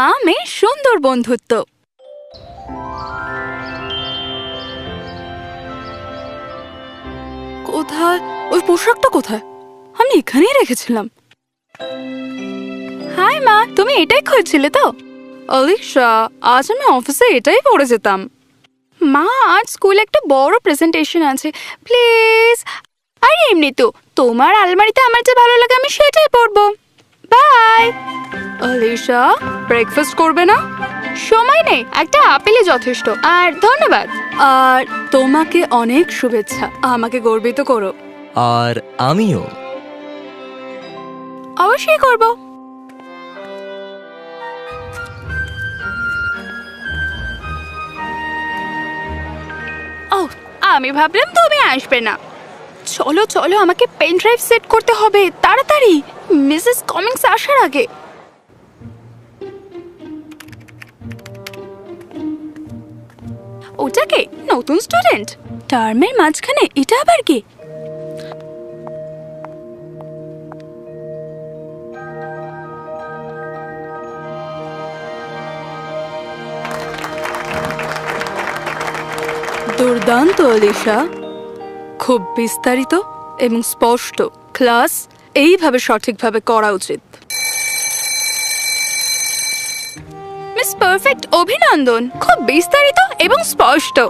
মা মেয়ে সুন্দর বন্ধুত্ব। কোথায়? ওই পোশাকটা কোথায়? আমি এখানেই রেখেছিলাম। হাই মা তুমি এটাই খুঁজছিলে তো? অলিশা আজ আমি অফিসে এটাই পরে যেতাম। মা আজ স্কুলে একটা বড় প্রেজেন্টেশন আছে। প্লিজ আর এমনি তো তোমার আলমারিতে আমার যে ভালো লাগে আমি সেটাই পরবো। বাই অলিশা ব্রেকফাস্ট করবে না? সময় নেই একটা আপেলই যথেষ্ট। আর ধন্যবাদ। আর তোমাকে অনেক শুভেচ্ছা আমাকে গর্বিত করো। আর আমিও। অবশ্যই করব। ও আমি ভাবলাম তুমি আসবে না। চলো চলো আমাকে পেন ড্রাইভ সেট করতে হবে তাড়াতাড়ি। মিসেস কমিংস আসার আগে। ওটাকে নতুন স্টুডেন্ট? টার্মের মাঝখানে এটা আবার কি? দুর্দান্ত, অলিশা। খুব বিস্তারিত এবং স্পষ্ট। ক্লাস এইভাবে সঠিকভাবে করা উচিত। মিস পারফেক্ট অভিনন্দন। খুব বিস্তারিত এবং স্পষ্ট।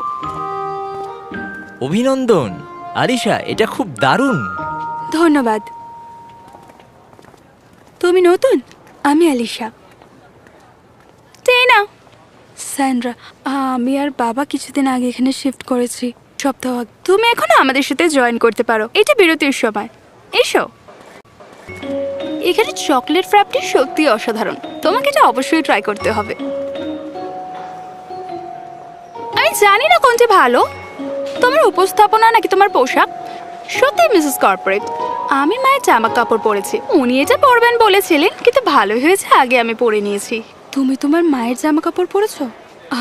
অভিনন্দন। আরিশা এটা খুব দারুণ। ধন্যবাদ। তুমি নতুন? আমি আলিশা। টেনা স্যান্ড্রা আমি আর বাবা কিছুদিন আগে এখানে শিফট করেছি। সপ্তাহ তুমি এখনও আমাদের সাথে জয়েন করতে পারো। এটা বিরতির সময়। এসো। এখানে চকলেট ফ্র্যাপটি সত্যি অসাধারণ। তোমাকে এটা অবশ্যই ট্রাই করতে হবে। আমি জানি না কোনটি ভালো। তোমার উপস্থাপনা নাকি তোমার পোশাক? সত্যি মিসেস কর্পোরেট আমি মায়ের জামা কাপড় পরেছি। উনি এটা পরবেন বলেছিলেন কিন্তু ভালো হয়েছে আগে আমি পরে নিয়েছি। তুমি তোমার মায়ের জামা কাপড় পরেছো?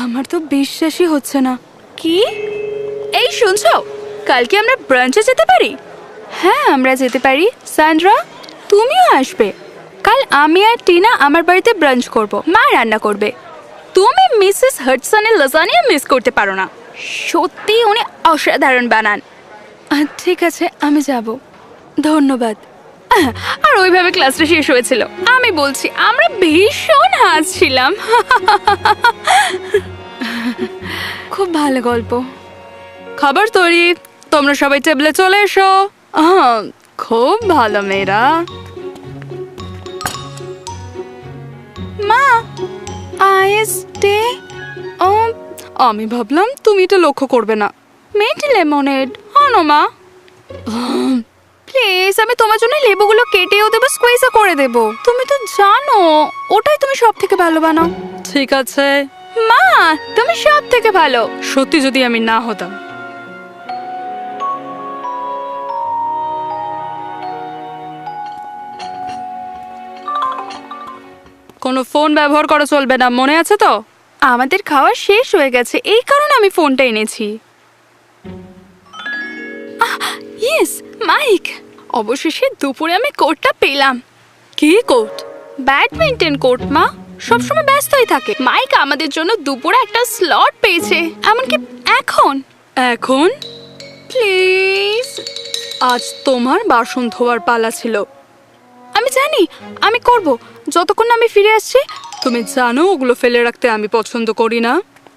আমার তো বিশ্বাসই হচ্ছে না। কি? এই শুনছো? কালকে আমরা ব্রাঞ্চে যেতে পারি? হ্যাঁ আমরা যেতে পারি। স্যান্ড্রা তুমিও আসবে। কাল আমি আর টিনা আমার বাড়িতে ব্রাঞ্চ করব। মা রান্না করবে। তুমি মিসেস হাডসনের লাজানিয়া মিস করতে পারো না। সত্যি উনি অসাধারণ বানান। ঠিক আছে আমি যাব। ধন্যবাদ। আর ওইভাবে ক্লাসটা শেষ হয়েছিল। আমি বলছি আমরা ভীষণ হাসছিলাম। খুব ভালো গল্প। খাবার তৈরি তোমরা সবাই টেবিলে চলে এসো। আহ, খুব ভালো মেয়েরা। মা আইএসডে ও আমি ভাবলাম তুমি এটা লক্ষ্য করবে না। মিন্ট লেমনেড আনো মা। প্লিজ আমি তোমার জন্য লেবুগুলো কেটেও দেবো স্কুইজও করে দেব। তুমি তো জানো ওটাই তুমি সব থেকে ভালো বানাও। ঠিক আছে। মা তুমি সব থেকে ভালো। সত্যি যদি আমি না হতাম। কোনো ফোন ব্যবহার করা চলবে না মনে আছে তো? আমাদের খাওয়া শেষ হয়ে গেছে এই কারণে আমি ফোনটা এনেছি। Yes Mike. অবশেষে দুপুরে আমি কোটটা পেলাম। কি কোট? ব্যাডমিন্টন কোর্ট মা। সবসময় ব্যস্তই থাকে। মাইক আমাদের জন্য দুপুরে একটা স্লট পেয়েছে এমনকি এখন। এখন? প্লিজ আজ তোমার বাসন ধোয়ার পালা ছিল। আমি জানি আমি করব। যতক্ষণ না আমি ফিরে আসছি তুমি জানো ওগুলো ফেলে রাখতে আমি পছন্দ করি না।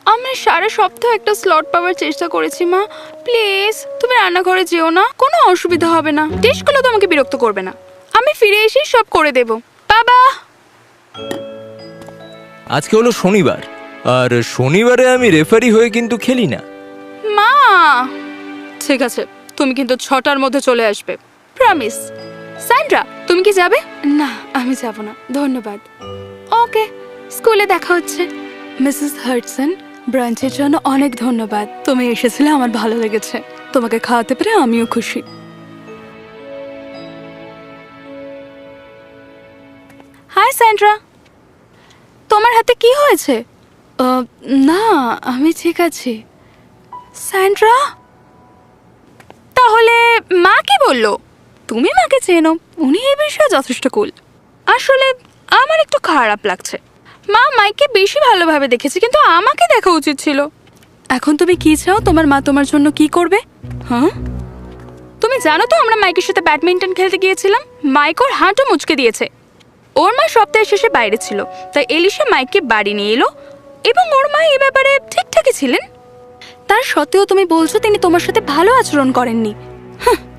আমি সারা সপ্তাহ একটা স্লট পাওয়ার চেষ্টা করেছি মা। প্লিজ তুমি রান্নাঘরে যেও না কোনো অসুবিধা হবে না। ডিশগুলো তোমাকে বিরক্ত করবে না। আমি ফিরে এসে সব করে দেব। বাবা! আজকে হলো শনিবার। আর শনিবারে আমি রেফারি হয়ে কিন্তু খেলি না। মা! ঠিক আছে তুমি কিন্তু ছটার মধ্যে চলে আসবে। প্রমিস স্যান্ড্রা তুমি কি যাবে? না আমি যাব না। ধন্যবাদ। ওকে স্কুলে দেখা হচ্ছে। মিসেস হার্টসন ব্রাঞ্চের জন্য অনেক ধন্যবাদ। তুমি এসেছিলে আমার ভালো লেগেছে। তোমাকে খাওয়াতে পেরে আমিও খুশি। হাই স্যান্ড্রা তোমার হাতে কি হয়েছে? না আমি ঠিক আছি। স্যান্ড্রা তাহলে মা কি বলল? তুমি মাকে চেনো, উনি এই বিষয়ে যথেষ্ট কুল। আসলে আমার একটু খারাপ লাগছে। মা মাইককে বেশি ভালোভাবে দেখেছে, কিন্তু আমাকে দেখা উচিত ছিল। এখন তুমি কি চাও? তোমার মা তোমার জন্য কি করবে? হ্যাঁ? তুমি জানো তো আমরা মাইকের সাথে ব্যাডমিন্টন খেলতে গিয়েছিলাম? মাইক ওর হাঁটু মুচকে দিয়েছে। ওর মা সপ্তাহের শেষে বাইরে ছিল, তাই এলিশা মাইককে বাড়ি নিয়ে এলো এবং ওর মা এ ব্যাপারে ঠিকঠাকই ছিলেন। তার সত্ত্বেও তুমি বলছো তিনি তোমার সাথে ভালো আচরণ করেননি। হাহ।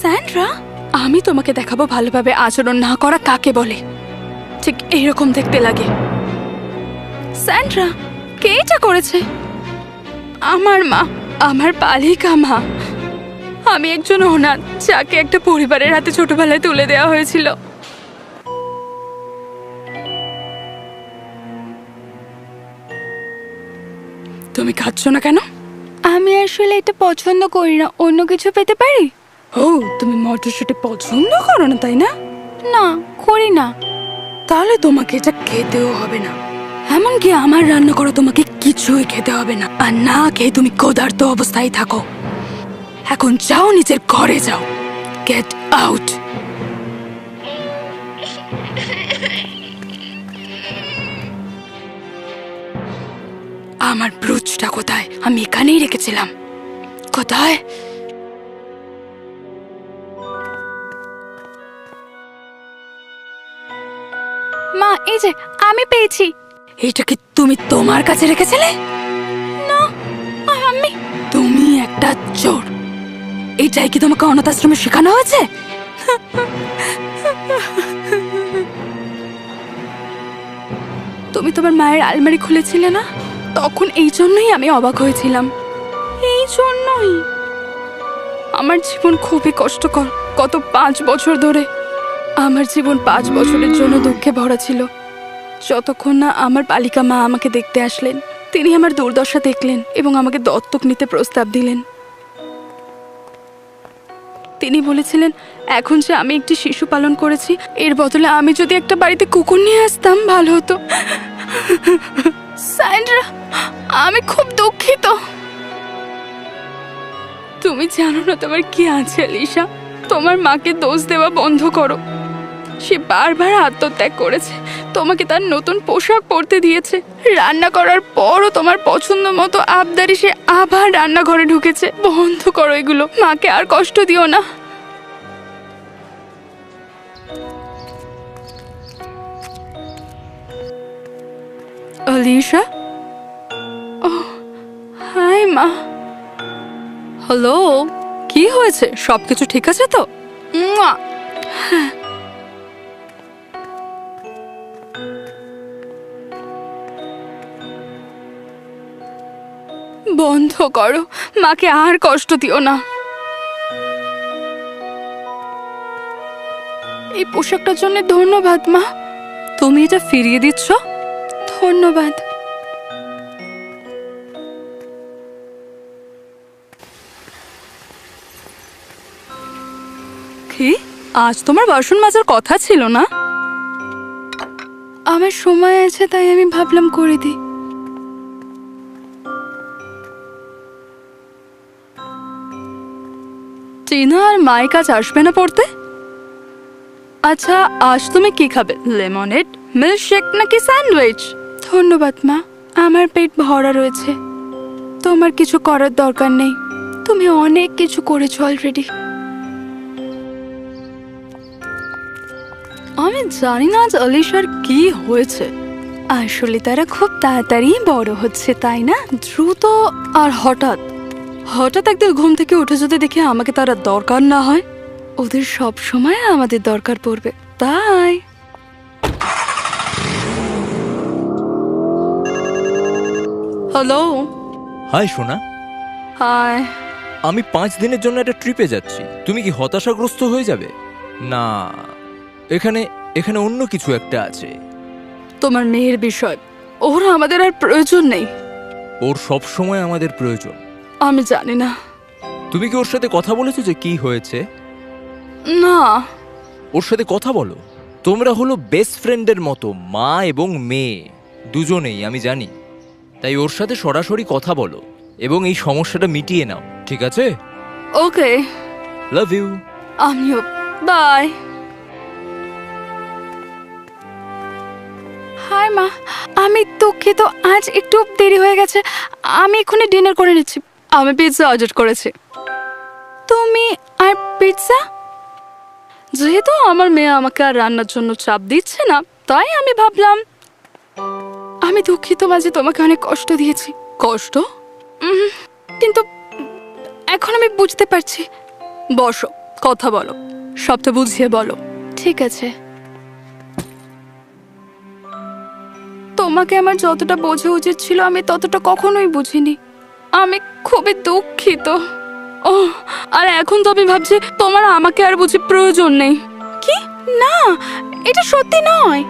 স্যান্ড্রা? আমি তোমাকে দেখাবো ভালোভাবে আচরণ না করা কাকে বলে। ঠিক এইরকম দেখতে লাগে। স্যান্ড্রা, কে এটা করেছে? আমার মা, আমার পালিকা মা। আমি একজন অনাথ যাকে একটা পরিবারের হাতে ছোটবেলায় তুলে দেওয়া হয়েছিল। তুমি খাচ্ছ না কেন? আমি আসলে এটা পছন্দ করি না। অন্য কিছু পেতে পারি? ও তুমি মটরশুঁটি পছন্দ করো না তাই না? না করি না। তাহলে তোমাকে এটা খেতেও হবে না। এমনকি আমার রান্না করো তোমাকে কিছুই খেতে হবে না। আর না খেয়ে তুমি ক্ষুধার্ত অবস্থায় থাকো। এখন যাও নিজের ঘরে যাও। গেট আউট আমার ব্রুচটা কোথায়? আমি এখানেই রেখেছিলাম। কোথায়? এই যে আমি পেয়েছি। এটা কি তুমি তোমার কাছে রেখেছিলে? না আমি তুমি একটা চোর। এটাই কি তোমাকে অনাথ আশ্রমে শেখানো হয়েছে? তুমি তোমার মায়ের আলমারি খুলেছিলে না? তখন এই জন্যই আমি অবাক হয়েছিলাম। এই জন্যই। আমার জীবন খুবই কষ্টকর গত পাঁচ বছর ধরে। আমার জীবন পাঁচ বছরের জন্য দুঃখে ভরা ছিল। যতক্ষণ না আমার বালিকা মা আমাকে দেখতে আসলেন, তিনি আমার দুর্দশা দেখলেন এবং আমাকে দত্তক নিতে প্রস্তাব দিলেন। তিনি বলেছিলেন, এখন যে আমি একটি শিশু পালন করেছি, এর বদলে আমি যদি একটা বাড়িতে কুকুর নিয়ে আসতাম, ভালো হতো। স্যান্ড্রা, আমি খুব দুঃখিত। তুমি জানো না তোমার কি আছে, লিসা? তোমার মাকে দোষ দেওয়া বন্ধ করো। সে বারবার আত্মত্যাগ করেছে তোমাকে তার নতুন পোশাক পরতে দিয়েছে। রান্না করার পরও তোমার পছন্দ মতো আবদারি সে আবার রান্নাঘরে ঢুকেছে। বন্ধ করো এগুলো মাকে আর কষ্ট দিও না। আলিশা? হাই মা। হ্যালো কি হয়েছে? সবকিছু ঠিক আছে তো? মুয়া। বন্ধ করো। মাকে আর কষ্ট দিও না। এই পোশাকটার জন্য ধন্যবাদ, মা। তুমি এটা ফিরিয়ে দিচ্ছ? ধন্যবাদ। কি? আজ তোমার বাসন মাজার কথা ছিল না? আমার সময় আছে, তাই আমি ভাবলাম করে দিই। টিনা আর মাইক আজ আসবে না পড়তে? আচ্ছা আজ তুমি কি খাবে? লেমনেড মিল্কশেক নাকি স্যান্ডউইচ? ধন্যবাদ মা। আমার পেট ভরা রয়েছে। তোমার কিছু করার দরকার নেই। তুমি অনেক কিছু করেছ অলরেডি আমি জানি না আজ অলিশার কি হয়েছে। আসলে তারা খুব তাড়াতাড়ি বড় হচ্ছে তাই না? দ্রুত আর হঠাৎ। হঠাৎ একদিন ঘুম থেকে উঠে যদি দেখি আমাকে তারা দরকার না হয় ওদের সব সময় আমাদের দরকার পড়বে। তাই। হ্যালো। হাই সোনা। হাই। আমি পাঁচ দিনের জন্য একটা ট্রিপে যাচ্ছি। তুমি কি হতাশাগ্রস্ত হয়ে যাবে? না এখানে এখানে অন্য কিছু একটা আছে। তোমার মেয়ের বিষয় ওর আমাদের আর প্রয়োজন নেই। ওর সব সময় আমাদের প্রয়োজন। আমি জানি না। তুমি কি ওর সাথে কথা বলেছ যে কি হয়েছে? না। ওর সাথে কথা বলো। তোমরা হলো বেস্ট ফ্রেন্ডের মতো মা এবং মেয়ে দুজনেই আমি জানি। তাই ওর সাথে সরাসরি কথা বলো এবং এই সমস্যাটা মিটিয়ে নাও ঠিক আছে? ওকে। লাভ ইউ আমিও। বাই। হাই মা আমি দুঃখিত আজ একটু দেরি হয়ে গেছে। আমি এক্ষুনি ডিনার করে নিচ্ছি। আমি পিৎজা অর্ডার করেছি। তুমি আর পিৎজা যেহেতু আমার মেয়ে আমাকে আর রান্নার জন্য চাপ দিচ্ছে না তাই আমি ভাবলাম আমি দুঃখিত মাঝে তোমাকে অনেক কষ্ট দিয়েছি। কষ্ট? কিন্তু এখন আমি বুঝতে পারছি। বসো কথা বলো সবটা বুঝিয়ে বলো। ঠিক আছে। তোমাকে আমার যতটা বোঝা উচিত ছিল আমি ততটা কখনোই বুঝিনি। আমি খুবই দুঃখিত। ও আর এখন তো আমি ভাবছি তোমার আমাকে আর বুঝি প্রয়োজন নেই। কি? না, এটা সত্যি নয়।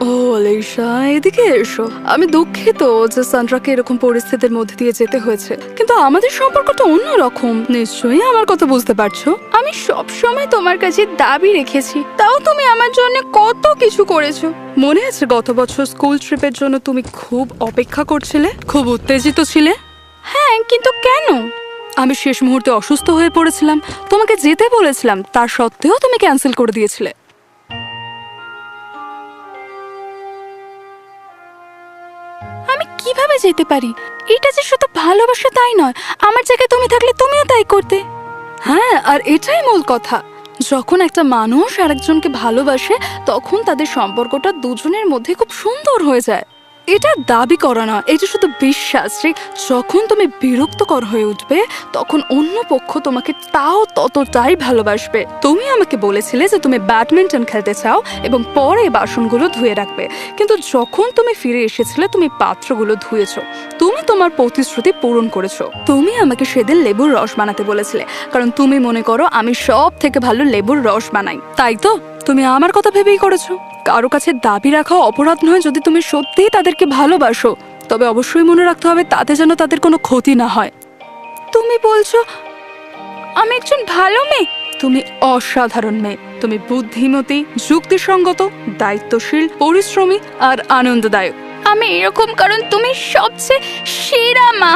ও অলিশা এদিকে এসো। আমি দুঃখিত যে সান্ড্রাকে এরকম পরিস্থিতির মধ্যে দিয়ে যেতে হয়েছে। কিন্তু আমাদের সম্পর্কটা অন্যরকম। নিশ্চয়ই আমার কথা বুঝতে পারছ? আমি সব সময় তোমার কাছে দাবি রেখেছি। তাও তুমি আমার জন্য কত কিছু করেছ। মনে আছে গত বছর স্কুল ট্রিপের জন্য তুমি খুব অপেক্ষা করছিলে? খুব উত্তেজিত ছিলে? হ্যাঁ কিন্তু কেন? আমি শেষ মুহূর্তে অসুস্থ হয়ে পড়েছিলাম। তোমাকে যেতে বলেছিলাম, তার সত্ত্বেও তুমি ক্যান্সেল করে দিয়েছিলে। আমি কীভাবে যেতে পারি? এটা যে শুধু ভালোবাসা তাই নয়, আমার জায়গায় তুমি থাকলে তুমিও তাই করতে। হ্যাঁ আর এটাই মূল কথা। যখন একটা মানুষ আরেকজনকে ভালোবাসে, তখন তাদের সম্পর্কটা দুজনের মধ্যে খুব সুন্দর হয়ে যায়। এটা দাবি করা না এটা শুধু বিশ্বাস যে যখন তুমি বিরক্তকর হয়ে উঠবে, তখন অন্য পক্ষ তোমাকে তাও ততটাই ভালোবাসবে। তুমি আমাকে বলেছিলে যে তুমি ব্যাডমিন্টন খেলতে চাও এবং পরে বাসনগুলো ধুয়ে রাখবে। কিন্তু যখন তুমি ফিরে এসেছিলে, তুমি পাত্রগুলো ধুয়েছ। তুমি তোমার প্রতিশ্রুতি পূরণ করেছ। তুমি আমাকে সেদিন লেবুর রস বানাতে বলেছিলে, কারণ তুমি মনে করো আমি সব থেকে ভালো লেবুর রস বানাই। তাই তো? তুমি আমার কথা ভেবেই করেছ। কারও কাছে দাবি রাখা অপরাধ নয় যদি তুমি সত্যিই তাদেরকে ভালোবাসো। তবে অবশ্যই মনে রাখতে হবে তাতে যেন তাদের কোনো ক্ষতি না হয়। তুমি বলছো, আমি একজন ভালো মেয়ে? তুমি অসাধারণ মেয়ে। তুমি বুদ্ধিমতী, যুক্তিসঙ্গত, দায়িত্বশীল, পরিশ্রমী আর আনন্দদায়ক। আমি এরকম কারণ তুমি সবচেয়ে সেরা মা।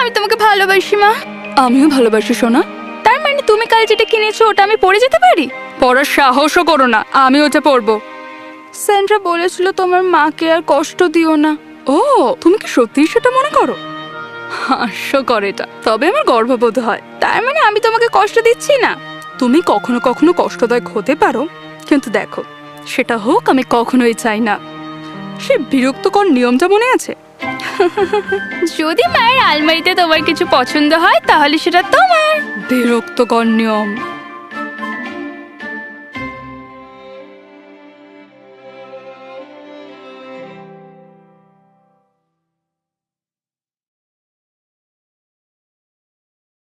আমি তোমাকে ভালোবাসি, মা। আমিও ভালোবাসি, সোনা। তার মানে তুমি কাল যেটা কিনেছো, ওটা আমি পরে যেতে পারি? পড়ার সাহসও করো না। আমি ওটা পরবো। স্যান্ড্রা বলেছিল তোমার মাকে আর কষ্ট দিও না। ও তুমি কি সত্যিই সেটা মনে করো? হাস্যকর এটা। তবে আমার গর্ববোধ হয়। তার মানে আমি তোমাকে কষ্ট দিচ্ছি না। তুমি কখনো কখনো কষ্টদায়ক হতে পারো। কিন্তু দেখো সেটা হোক আমি কখনোই চাই না। সে বিরক্তকর নিয়মটা মনে আছে? যদি মায়ের আলমারিতে তোমার কিছু পছন্দ হয় তাহলে সেটা তোমার। বিরক্তকর নিয়ম।